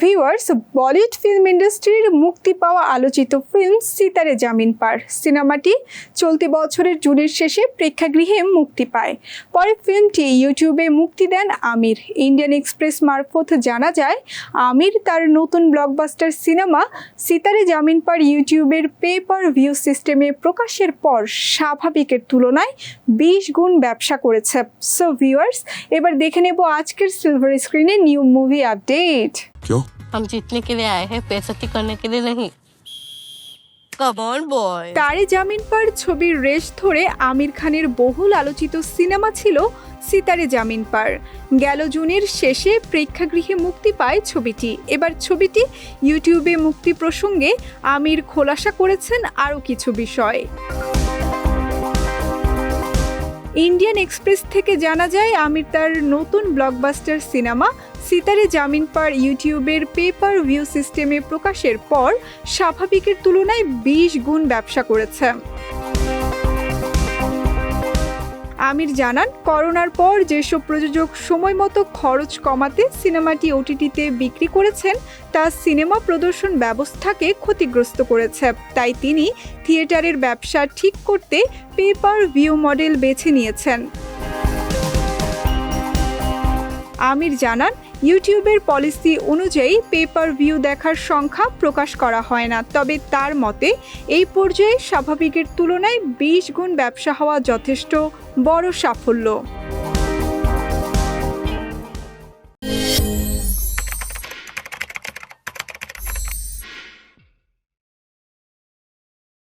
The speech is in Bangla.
ভিউয়ার্স, বলিউড ফিল্ম ইন্ডাস্ট্রির মুক্তি পাওয়া আলোচিত ফিল্ম সিতারে জামিন পার। সিনেমাটি চলতি বছরের জুনের শেষে প্রেক্ষাগৃহে মুক্তি পায়। পরে ফিল্মটি ইউটিউবে মুক্তি দেন আমির। ইন্ডিয়ান এক্সপ্রেস মারফত জানা যায়, আমির তার নতুন ব্লকবাস্টার সিনেমা সিতারে জামিন পার ইউটিউবের পেপার ভিউ সিস্টেমে প্রকাশের পর স্বাভাবিকের তুলনায় বিশ গুণ ব্যবসা করেছে। সো ভিউয়ার্স এবার দেখে নেব আজকের সিলভার স্ক্রিনে নিউ মুভি আপডেট क्यों हम जीतने के लिए आए हैं बेइज्जती करने के लिए नहीं कम ऑन बॉय তারে জামিন পার ছবির রেশ ধরে আমির খানের বহুল আলোচিত সিনেমা ছিল সিতারে জামিন পার গেল জুনের শেষে প্রেক্ষাগৃহে মুক্তি পায় ছবিটি এবার ছবিটি ইউটিউবে মুক্তি প্রসঙ্গে আমির খোলাসা করেছেন আরও কিছু বিষয় ইন্ডিয়ান এক্সপ্রেস থেকে জানা যায় আমির তার নতুন ব্লকবাস্টার সিনেমা সিতারে জামিন পার ইউটিউবের পেপার ভিউ সিস্টেমে প্রকাশের পর স্বাভাবিকের তুলনায় বিশ গুণ ব্যবসা করেছে। আমির জানান, করোনার পর যেসব প্রযোজক সময় মতো খরচ কমাতে সিনেমাটি ওটিটিতে বিক্রি করেছেন, তা সিনেমা প্রদর্শন ব্যবস্থাকে ক্ষতিগ্রস্ত করেছে। তাই তিনি থিয়েটারের ব্যবসা ঠিক করতে পেপার ভিউ মডেল বেছে নিয়েছেন। আমির জানান, ইউটিউবের পলিসি অনুযায়ী পেপার ভিউ দেখার সংখ্যা প্রকাশ করা হয় না। তবে তার মতে, এই পর্যায়ে স্বাভাবিকের তুলনায় বিশ গুণ ব্যবসা হওয়া যথেষ্ট বড় সাফল্য।